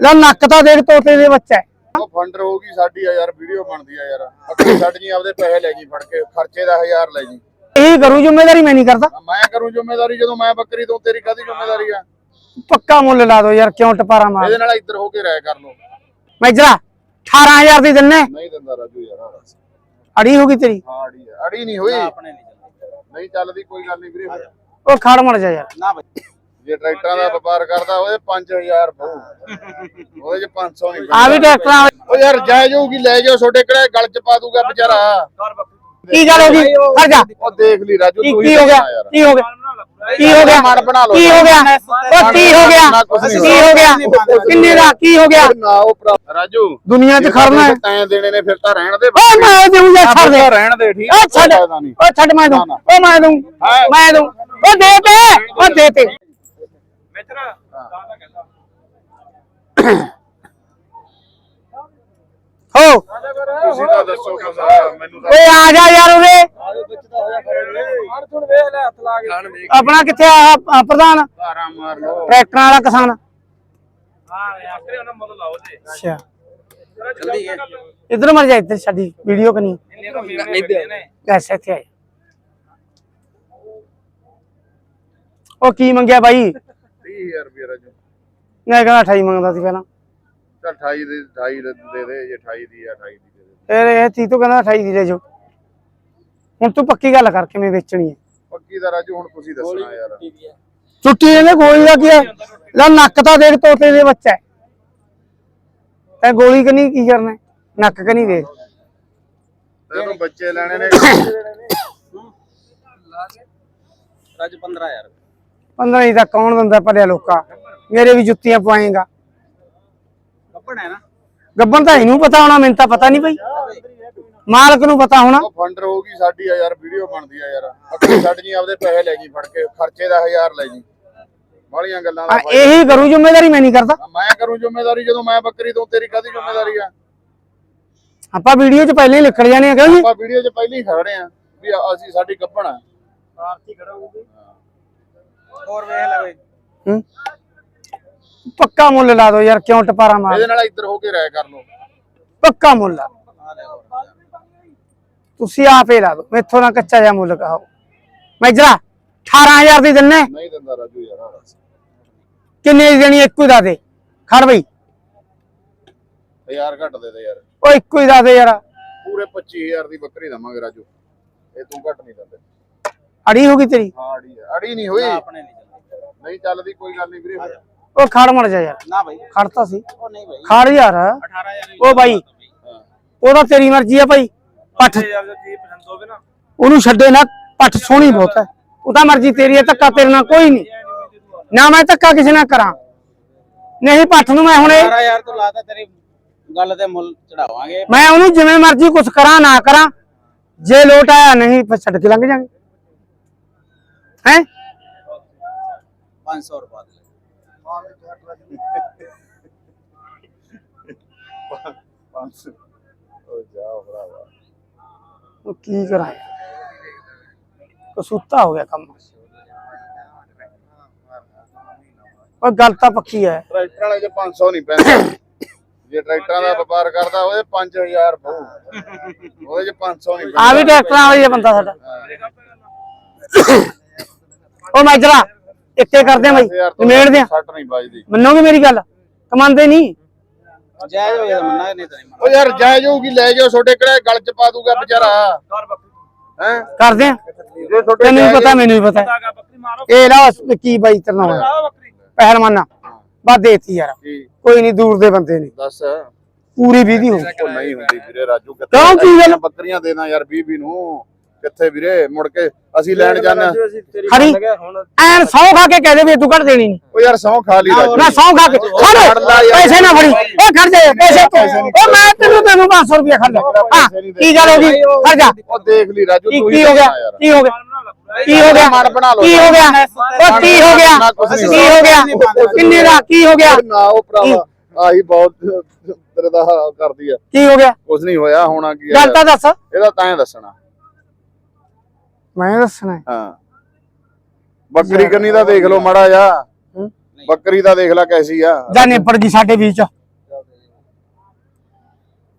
ਲੈ ਨੱਕ ਤਾਂ ਦੇਖ ਤੋਤੇ ਦੇ ਬੱਚਾ ਫੰਡਰ ਹੋਊਗੀ ਸਾਡੀ ਆ ਯਾਰ ਵੀਡੀਓ ਬਣਦੀ ਆ ਯਾਰ। ਅੱਗੇ ਛੱਡ ਜੀ ਆਪਦੇ ਪੈਸੇ ਲੈ ਜੀ ਫੜ ਕੇ ਖਰਚੇ ਦਾ 1000 ਲੈ ਜੀ। ਇਹੀ ਕਰੂ ਜ਼ਿੰਮੇਵਾਰੀ ਮੈਂ ਨਹੀਂ ਕਰਦਾ। ਮੈਂ ਕਰੂੰ ਜ਼ਿੰਮੇਵਾਰੀ ਜਦੋਂ ਮੈਂ ਬੱਕਰੀ ਤੋਂ ਤੇਰੀ ਕਾਦੀ ਜ਼ਿੰਮੇਵਾਰੀ ਆ? ਪੱਕਾ ਮੁੱਲ ਲਾ ਦੋ ਯਾਰ ਕਿਉਂ ਟਪਾਰਾ ਮਾਰ। ਇਹਦੇ ਨਾਲ ਇੱਧਰ ਹੋ ਕੇ ਰਾਇ ਕਰ ਲਓ। ਮੈਜਰਾ 18000 ਦੀ ਦਿੰਨੇ ਨਹੀਂ ਦਿੰਦਾ ਰਾਜੂ ਯਾਰ। ਅੜੀ ਹੋ ਗਈ ਤੇਰੀ? ਹਾਂ ਅੜੀ ਆ। ਅੜੀ ਨਹੀਂ ਹੋਈ। ਨਹੀਂ ਚੱਲਦੀ ਕੋਈ ਗੱਲ ਨਹੀਂ ਵੀਰੇ। ਉਹ ਖੜ ਮੜ ਜਾ ਯਾਰ। ਨਾ ਬਈ। ਜੇ ਟਰੈਕਟਰਾਂ ਦਾ ਵਪਾਰ ਕਰਦਾ ਉਹਦੇ 5000 ਬਹੁ। ਉਹਦੇ ਚ 500 ਨਹੀਂ ਆ ਵੀ ਟਰੈਕਟਰਾਂ ਉਹ ਯਾਰ ਜਾਇਜ਼ ਹੋਊਗੀ ਲੈ ਜਾਓ ਛੋਟੇ ਕਿਹੜੇ ਗਲ ਚ ਪਾ ਦੂਗਾ ਵਿਚਾਰਾ। ਕੀ ਗੱਲ ਹੋ ਗਈ? ਖੜ ਜਾ। ਉਹ ਦੇਖ ਲਈ ਰਾਜੂ ਤੂੰ ਕੀ ਹੋ ਗਿਆ? ਕੀ ਹੋ ਗਿਆ? ਕੀ ਹੋ ਗਿਆ? ਮਨ ਬਣਾ ਲਓ ਕੀ ਹੋ ਗਿਆ? ਉਹ ਕੀ ਹੋ ਗਿਆ? ਕੀ ਹੋ ਗਿਆ? ਕਿੰਨੇ ਦਾ? ਕੀ ਹੋ ਗਿਆ? ਨਾ ਉਹ ਰਾਜੂ ਦੁਨੀਆ 'ਚ ਖੜਨਾ ਹੈ। ਤੈਂ ਦੇਣੇ ਨੇ ਫਿਰ ਤਾਂ ਰਹਿਣ ਦੇ ਓ ਮੈਂ ਦੇਉਂ ਯਾਰ ਛੱਡ ਦੇ। ਰਹਿਣ ਦੇ ਠੀਕ? ਓ ਛੱਡ। ਓ ਛੱਡ ਮੈਂ ਦੂੰ ਓ ਮੈਂ ਦੂੰ ਮੈਂ ਦੂੰ ਓ ਦੇ ਤੇ। ਓ ਦੇ ਤੇ। ਹੋ। ਤੁਸੀਂ ਤਾਂ ਦੱਸੋ ਕੁਛ, ਮੈਨੂੰ ਤਾਂ ਓਏ ਆ ਜਾ ਯਾਰ ਉਰੇ। ਆਪਣਾ ਕਿੱਥੇ ਆ ਆਹ ਪ੍ਰਧਾਨ? ਧਾਰਾ ਮਾਰ ਲਓ। ਟਰੈਕਟਰਾਂ ਵਾਲਾ ਕਿਸਾਨ। ਅੱਛਾ। ਇਧਰ ਮਰ ਜਾ ਇੱਧਰ ਸਾਡੀ ਵੀਡੀਓ ਕਨੀ। ਐਸੇ ਇੱਥੇ ਆਏ। ਉਹ ਕੀ ਮੰਗਿਆ ਬਾਈ? 30000 ਰੁਪਏ ਰਾਜੂ। ਮੈਂ ਕਹਿੰਦਾ 28 ਮੰਗਦਾ ਸੀ ਪਹਿਲਾਂ। ਚੱਲ 28 ਦੇ 28 ਦੇ ਦੇ ਦੇ ਜੇ 28 ਦੀ ਆ 28 ਦੀ ਦੇ ਦੇ। ਫਿਰ ਇਹ ਤੀ ਤੂੰ ਕਹਿੰਦਾ 28 ਦੀ ਲੈ ਜਾਓ ਹੁਣ ਤੂੰ ਪੱਕੀ ਗੱਲ ਕਰ ਕਿਵੇਂ ਵੇਚਣੀ ਹੈ? ਪੱਕੀ ਦਾ ਰਾਜੂ ਹੁਣ ਤੁਸੀਂ ਦੱਸਣਾ ਯਾਰ। ਛੁੱਟੀ ਇਹਨੇ ਗੋਲੀ ਦਾ ਕੀ ਹੈ? ਲੈ ਨੱਕ ਤਾਂ ਦੇਖ ਤੋਤੇ ਦੇ ਬੱਚਾ ਹੈ। ਤੇ ਗੋਲੀ ਕਨੀ ਕੀ ਕਰਨਾ? ਨੱਕ ਕਨੀ ਦੇਖ ਤੈਨੂੰ ਬੱਚੇ ਲੈਣੇ ਨੇ। ਰੱਜ 15000 15 ਹੀ ਤਾਂ ਕੌਣ ਦਿੰਦਾ ਭਲਿਆ ਲੋਕਾ। ਮੇਰੇ ਵੀ ਜੁੱਤੀਆਂ ਪਵਾਏਗਾ। ਕੱਪੜ ਹੈ ਨਾ? ਗੱਬਨ ਤਾਂ ਇਹਨੂੰ ਪਤਾ ਹੋਣਾ ਮੈਨੂੰ ਤਾਂ ਪਤਾ ਨਹੀਂ ਬਈ। ਮਾਲਕ ਨੂੰ ਪਤਾ ਹੋਣਾ। ਫੰਡਰ ਹੋਊਗੀ ਸਾਡੀ ਆ ਯਾਰ ਵੀਡੀਓ ਬਣਦੀ ਆ ਯਾਰ। ਅੱਗੇ ਛੱਡ ਜੀ ਆਪਦੇ ਪੈਸੇ ਲੈ ਜੀ ਫੜ ਕੇ ਖਰਚੇ ਦਾ 1000 ਲੈ ਜੀ। ਬਾਲੀਆਂ ਗੱਲਾਂ ਦਾ ਆ, ਇਹੀ ਕਰੂ ਜ਼ਿੰਮੇਵਾਰੀ ਮੈਂ ਨਹੀਂ ਕਰਦਾ। ਮੈਂ ਕਰੂੰ ਜ਼ਿੰਮੇਵਾਰੀ ਜਦੋਂ ਮੈਂ ਬੱਕਰੀ ਤੋਂ ਤੇਰੀ ਕਾਦੀ ਜ਼ਿੰਮੇਵਾਰੀ ਆ? ਆਪਾਂ ਵੀਡੀਓ 'ਚ ਪਹਿਲਾਂ ਹੀ ਲਿਖੜ ਜਾਣੇ ਆ ਕਿਉਂ ਜੀ ਆਪਾਂ ਵੀਡੀਓ 'ਚ ਪਹਿਲਾਂ ਹੀ ਖੜੇ ਆ ਵੀ ਅਸੀਂ ਸਾਡੀ ਗੱਭਣ ਆ। ਆਰਤੀ ਖੜਾ ਹੋਊਗੀ ਹੋਰ ਵੇਖ ਲੈ ਬਈ। ਹੂੰ? ਪੱਕਾ ਮੁੱਲ ਲਾ ਦੋ ਯਾਰ ਕਿਉਂ ਟਪਾਰਾ ਮਾਰ ਇਹਦੇ ਨਾਲ ਇੱਧਰ ਹੋ ਕੇ ਰਾਇ ਕਰ ਲਓ। ਪੱਕਾ ਮੁੱਲ ਆ। ਤੁਸੀਂ ਆਪੇ ਲਾ ਦੋ ਮੈਥੋਂ ਨਾ ਕੱਚਾ ਜਿਹਾ ਮੁੱਲ ਕਹਾਓ। ਮੈਜਰਾ 18000 ਦੀ ਦਿੰਨੇ। ਨਹੀਂ ਦਿੰਦਾ ਰਾਜੂ ਯਾਰ। ਕਿੰਨੇ ਦੀ ਦੇਣੀ ਇੱਕੋ ਹੀ ਦਾ ਦੇ। ਖੜ ਬਈ। ਹਜ਼ਾਰ ਘੱਟ ਦੇ ਦੇ ਯਾਰ। ਉਹ ਇੱਕੋ ਹੀ ਦਾ ਦੇ ਯਾਰ। ਪੂਰੇ 25000 ਦੀ ਬੱਕਰੀ ਦਵਾਂਗੇ ਰਾਜੂ। ਇਹ ਤੂੰ ਘੱਟ ਨਹੀਂ ਦਿੰਦੇ। ਅੜੀ ਹੋ ਗਈ ਤੇਰੀ? ਹਾਂ ਅੜੀ ਆ। ਅੜੀ ਨਹੀਂ ਹੋਈ। ਆਪਣੇ ਨਹੀਂ ਚੱਲਦੀ। ਨਹੀਂ ਚੱਲਦੀ ਕੋਈ ਗੱਲ ਨਹੀਂ ਵੀਰੇ। ਉਹ ਖੜ ਮੜ ਜਾ ਯਾਰ। ਨਾ ਖੜਤਾ ਸੀ। ਉਹ ਨਹੀਂ ਬਈ। ਖੜ ਯਾਰ। 18000 ਉਹ ਬਾਈ। ਹਾਂ। ਉਹ ਤਾਂ ਤੇਰੀ ਮਰਜ਼ੀ ਆ ਭਾਈ। ਪੱਠ ਯਾਰ ਜੇ ਚੀਜ਼ ਪਸੰਦ ਹੋਵੇ ਨਾ। ਉਹਨੂੰ ਛੱਡੇ ਨਾ। ਪੱਠ ਸੋਹਣੀ ਬਹੁਤ ਹੈ। ਉਹ ਤਾਂ ਮਰਜ਼ੀ ਤੇਰੀ ਹੈ ਧੱਕਾ ਤੇਰੇ ਨਾਲ ਕੋਈ ਨਹੀਂ। ਨਾ ਮੈਂ ਧੱਕਾ ਕਿਸੇ ਨਾਲ ਕਰਾਂ। ਨਹੀਂ ਪੱਠ ਨੂੰ ਮੈਂ ਹੁਣੇ 18000 ਤੋਂ ਲਾਤਾ ਤੇਰੀ ਗੱਲ ਤੇ ਮੁੱਲ ਚੜਾਵਾਂਗੇ। ਮੈਂ ਉਹਨੂੰ ਜਿਵੇਂ ਮਰਜ਼ੀ ਕੁਛ ਕਰਾਂ ਨਾ ਕਰਾਂ। ਜੇ ਲੋਟ ਆਇਆ ਨਹੀਂ ਫਿਰ ਛੱਡ ਕੇ ਲੰਘ ਜਾਾਂਗੇ। ਹੈ? 500 ਰੁਪਏ ਦੇ ਉਹ ਜਾ ਭਰਾਵਾ ਉਹ ਕੀ ਕਰਾਂ? ਕਸੂਤਾ ਹੋ ਗਿਆ ਕੰਮ। ਉਹ ਗੱਲ ਤਾਂ ਪੱਕੀ ਹੈ। ਟਰੈਕਟਰ ਵਾਲੇ ਚ 500 ਨਹੀਂ ਪੈਂਦਾ। ਜੇ ਟਰੈਕਟਰਾਂ ਦਾ ਵਪਾਰ ਕਰਦਾ ਉਹਦੇ 5000 ਬਹੁ ਉਹਦੇ ਚ 500 ਨਹੀਂ ਆ ਵੀ ਟਰੈਕਟਰਾਂ ਵਾਲੀ ਹੈ ਬੰਦਾ ਸਾਡਾ। ਉਹ ਮੈਜਰਾ ਇੱਕੇ ਕਰਦੇ ਆ ਬਾਈ ਨਿਮੇੜਦੇ ਆ। ਸੱਟ ਨਹੀਂ ਵੱਜਦੀ। ਮੰਨੋਗੇ ਮੇਰੀ ਗੱਲ ਕਮਾਉਂਦੇ ਨਹੀਂ। ਜਾਇਜ਼ ਹੋਇਆ ਮੰਨਾ ਨਹੀਂ ਤਾਂ ਨਹੀਂ ਉਹ ਯਾਰ ਜਾਇਜ਼ ਹੋਊਗੀ ਲੈ ਜਾਓ ਛੋਟੇ ਕਿਹੜੇ ਗਲ ਚ ਪਾ ਦੂਗਾ ਵਿਚਾਰਾ। ਹੈ? ਕਰਦੇ ਆ। ਜੇ ਛੋਟੇ ਤੈਨੂੰ ਵੀ ਪਤਾ ਮੈਨੂੰ ਵੀ ਪਤਾ ਇਹ ਲਾ ਕੀ ਬਾਈ ਤਰਨਾ ਹੋਇਆ? ਪਹਿਲਵਾਨਾ। ਬਾ ਦੇਤੀ ਯਾਰ। ਕੋਈ ਨਹੀਂ ਦੂਰ ਦੇ ਬੰਦੇ ਨੇ। ਦੱਸ। ਪੂਰੀ ਵੀਦੀ ਹੋ ਨਹੀਂ ਹੁੰਦੀ ਵੀਰੇ ਰਾਜੂ ਕਿਉਂ ਕੀ ਗੱਲ? ਬੱਕਰੀਆਂ ਦੇਣਾ ਯਾਰ 20 20 ਨੂੰ। ਕਿੱਥੇ ਵੀਰੇ? ਮੁੜ ਕੇ ਅਸੀਂ ਲੈਣ ਜਾਣਾ ਖੜੀ ਐਨ ਸੌ ਖਾ ਕੇ ਕਹਦੇ ਵੀ ਤੂੰ ਕੱਢ ਦੇਣੀ ਨਹੀਂ। ਉਹ ਯਾਰ ਸੌ ਖਾ ਲਈ ਨਾ ਸੌ ਖਾ ਕੇ ਖੜ ਪੈਸੇ ਨਾ ਫੜੀ। ਉਹ ਖੜ ਜਾ ਪੈਸੇ ਤੂੰ। ਉਹ ਮੈਂ ਤੈਨੂੰ ਤੈਨੂੰ 500 ਰੁਪਏ ਖੜ ਜਾ। ਹਾਂ ਕੀ ਗੱਲ ਹੋ ਗਈ? ਖੜ ਜਾ। ਉਹ ਦੇਖ ਲਈ ਰਾਜੂ ਕੀ ਤੂੰ ਕੀ ਹੋ ਗਿਆ? ਕੀ ਹੋ ਗਿਆ? ਕੀ ਹੋ ਗਿਆ? ਮਨ ਬਣਾ ਲਓ ਕੀ ਹੋ ਗਿਆ? ਉਹ ਕੀ ਹੋ ਗਿਆ? ਕੀ ਹੋ ਗਿਆ? ਕਿੰਨੇ ਦਾ? ਕੀ ਹੋ ਗਿਆ? ਨਾ ਉਹ ਭਰਾਵਾ ਆਹੀ ਬਹੁਤ ਤੇਰੇ ਦਾ ਕਰਦੀ ਆ। ਕੀ ਹੋ ਗਿਆ? ਕੁਝ ਨਹੀਂ ਹੋਇਆ ਹੋਣਾ ਕੀ ਗੱਲ ਤਾਂ ਦੱਸ। ਇਹਦਾ ਤਾਂ ਦੱਸਣਾ। ਮੈਂ ਦੱਸਣਾ ਹੈ। ਬੱਕਰੀ ਕੰਨੀ ਦਾ ਦੇਖ ਲਓ ਮੜਾ ਜਾ ਬੱਕਰੀ ਦਾ ਦੇਖ ਲੈ ਕੈਸੀ ਆ। ਜਾਂ ਨਿਬੜ ਗਈ ਸਾਡੇ ਵਿੱਚ।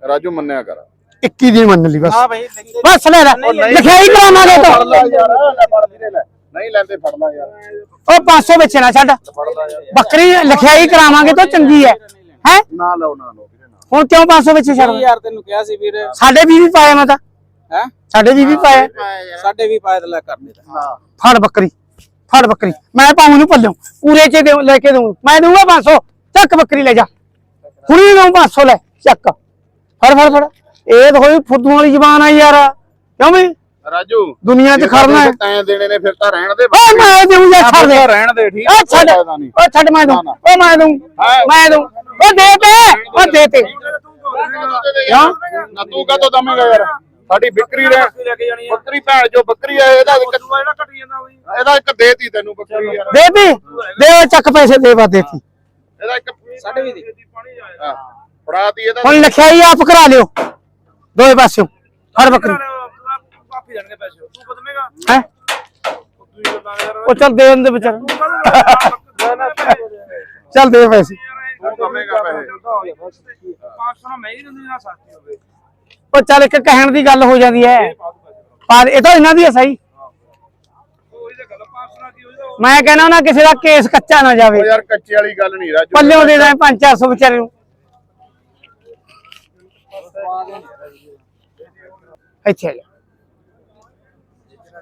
ਰਾਜੂ ਮੰਨਿਆ ਕਰ। 21 ਦੀ ਮੰਨ ਲਈ ਬਸ। ਹਾਂ ਭਾਈ ਬਸ ਲੈ ਲੈ। ਲਿਖਾਈ ਕਰਾਵਾਂਗੇ ਤਾਂ। ਨਹੀਂ ਲੈਂਦੇ ਫੜ ਲੈ ਯਾਰ। ਉਹ 500 ਵਿੱਚ ਨਾ ਛੱਡ। ਬੱਕਰੀ ਲਿਖਾਈ ਕਰਾਵਾਂਗੇ ਤਾਂ ਚੰਗੀ ਹੈ। ਹੈ? ਨਾ ਲਓ ਨਾ ਲਓ ਵੀਰੇ ਨਾ ਹੁਣ ਕਿਉਂ 500 ਵਿੱਚ ਛੱਡ? ਯਾਰ ਤੈਨੂੰ ਕਿਹਾ ਸੀ ਵੀਰ। ਸਾਡੇ ਵੀ ਵੀ ਪਾਇਆ ਮੈਂ ਤਾਂ। ਹੈ? ਸਾਡੇ ਵੀ ਵੀ ਪਾਇਆ ਸਾਡੇ ਵੀ ਪਾਇਦ ਲੈ ਕਰ ਦੇ ਹਾਂ। ਫੜ ਬੱਕਰੀ ਫੜ ਬੱਕਰੀ। ਮੈਂ ਪਾਉਂ ਨੂੰ ਪੱਲਿਓ ਪੂਰੇ ਚ ਦੇਉ- ਲੈ ਕੇ ਦਊਂ ਮੈਂ ਦਊਂਗਾ 500 ਚੱਕ ਬੱਕਰੀ ਲੈ ਜਾ। ਹੁਣੀ ਦਊਂ 500 ਲੈ ਚੱਕ। ਫੜ ਫੜ ਫੜ। ਇਹ ਤਾਂ ਹੋਈ ਫੁੱਦੂ ਵਾਲੀ ਜ਼ਬਾਨ ਆ ਯਾਰ। ਕਿਉਂ ਵੀ? ਰਾਜੂ ਦੁਨੀਆ 'ਚ ਖੜਨਾ ਹੈ। ਤੈਂ ਦੇਣੇ ਨੇ ਫਿਰ ਤਾਂ ਰਹਿਣ ਦੇ ਓ ਮੈਂ ਦਊਂ ਜਾਂ ਛੱਡ ਦੇ। ਰਹਿਣ ਦੇ ਠੀਕ ਓ ਛੱਡ। ਓ ਛੱਡ ਮੈਂ ਨਾ। ਓ ਮੈਂ ਦਊਂ। ਮੈਂ ਦਊਂ। ਓ ਦੇ ਤੇ। ਓ ਦੇ ਤੇ। ਨਾ ਤੂੰ ਕਦੋਂ ਦਮੇਗਾ ਯਾਰ? ਸਾਡੀ ਵਿਕਰੀ ਰਹਿ ਬੱਕਰੀ ਭੈਣ ਜੋ ਬੱਕਰੀ ਆ ਇਹਦਾ ਇੱਕ ਜਿਹੜਾ ਘਟ ਜਾਂਦਾ ਬਈ। ਇਹਦਾ ਇੱਕ ਦੇਤੀ ਤੈਨੂੰ ਬੱਕਰੀ ਯਾਰ। ਦੇ ਤੀ ਦੇ ਚੱਕ ਪੈਸੇ ਦੇ ਵਾ ਦੇਤੀ। ਇਹਦਾ ਇੱਕ ਸਾਡੇ ਵੀ ਦੀ। ਹਾਂ, ਫੜਾਤੀ ਇਹਦਾ। ਹੁਣ ਲਿਖਾਈ ਆਪ ਕਰਾ ਲਿਓ। ਦੋਏ ਪਾਸਿਓਂ। ਹਰ ਬੱਕਰੀ। ਕਾਫੀ ਜਾਣਗੇ ਪੈਸੇ। ਤੂੰ ਬਦਲੇਗਾ? ਹੈ? ਉਹ ਚੱਲ ਦੇ ਦਿੰਦੇ ਵਿਚਾਰ। ਚੱਲ। ਦੇ ਪੈਸੇ। ਤੂੰ ਦਮੇਗਾ ਪੈਸੇ। 500 ਨਾ ਮੈਂ ਹੀ ਦਿੰਦੀ ਨਾ ਸਸਤੀ ਹੋਵੇ। ਉਹ ਚੱਲ ਇੱਕ ਕਹਿਣ ਦੀ ਗੱਲ ਹੋ ਜਾਂਦੀ ਹੈ। ਪਰ ਇਹ ਤਾਂ ਇਹਨਾਂ ਦੀ ਹੈ ਸਹੀ। ਉਹ ਇਹਦੇ ਗੱਲ 500 ਨਾ ਕੀ ਹੋ ਜਾਊ ਮੈਂ ਕਹਿੰਦਾ ਨਾ ਕਿਸੇ ਦਾ ਕੇਸ ਕੱਚਾ ਨਾ ਜਾਵੇ। ਯਾਰ ਕੱਚੇ ਵਾਲੀ ਗੱਲ ਨਹੀਂ ਰਾਜੂ। ਪੱਲਿਓਂ ਦੇ ਦੇ 5-400 ਵਿਚਾਰੇ ਨੂੰ। ਇੱਥੇ ਜਾ।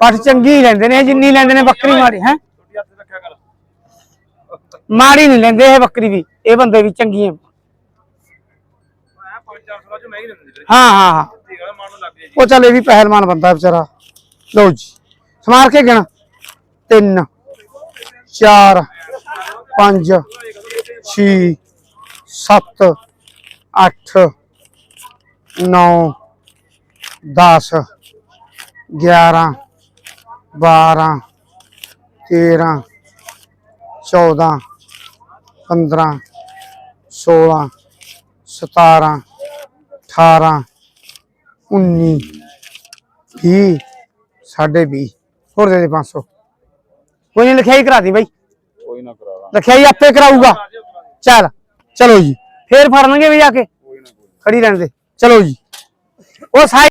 ਪੱਠ ਚੰਗੀ ਲੈਂਦੇ ਨੇ ਜਿੰਨੀ ਲੈਂਦੇ ਨੇ ਬੱਕਰੀ ਮਾੜੀ ਹੈ? ਮਾੜੀ ਨਹੀਂ ਲੈਂਦੇ ਇਹ ਬੱਕਰੀ ਵੀ ਇਹ ਬੰਦੇ ਵੀ ਚੰਗੀ ਹੈ ਮੈਂ 5-400 ਦਾ ਚ ਮੈਂ ਹੀ ਦਿੰਦੀ ਵੀਰੇ ਹਾਂ ਹਾਂ। ਹਾਂ ਠੀਕ ਹੈ ਮਨ ਨੂੰ ਲੱਗ ਜੇ ਜੀ। ਉਹ ਚੱਲ ਇਹ ਵੀ ਪਹਿਲਵਾਨ ਬੰਦਾ ਵਿਚਾਰਾ। ਲਓ ਜੀ ਸਮਾਰ ਕੇ ਗਿਣ। ਤਿੰਨ ਚਾਰ ਪੰਜ ਛੇ ਸੱਤ ਅੱਠ ਨੌ 10 11 12 13 14 15 16 17 18 19 ਵੀਹ ਸਾਢੇ ਵੀਹ। ਹੋਰ ਦੇ ਦੇ 500 ਕੋਈ ਨਹੀਂ ਲਿਖਾਈ ਕਰਾ ਦੀ ਬਾਈ। ਕੋਈ ਨਾ ਕਰਾ ਲਾਂ ਲਿਖਾਈ ਆਪੇ ਕਰਾਊਗਾ। ਚੱਲ ਚਲੋ ਜੀ। ਫੇਰ ਫੜਨਗੇ ਵੀ ਜਾ ਕੇ। ਖੜੀ ਰਹਿਣ ਦੇ। ਚਲੋ ਜੀ। ਉਹ ਸਾਈ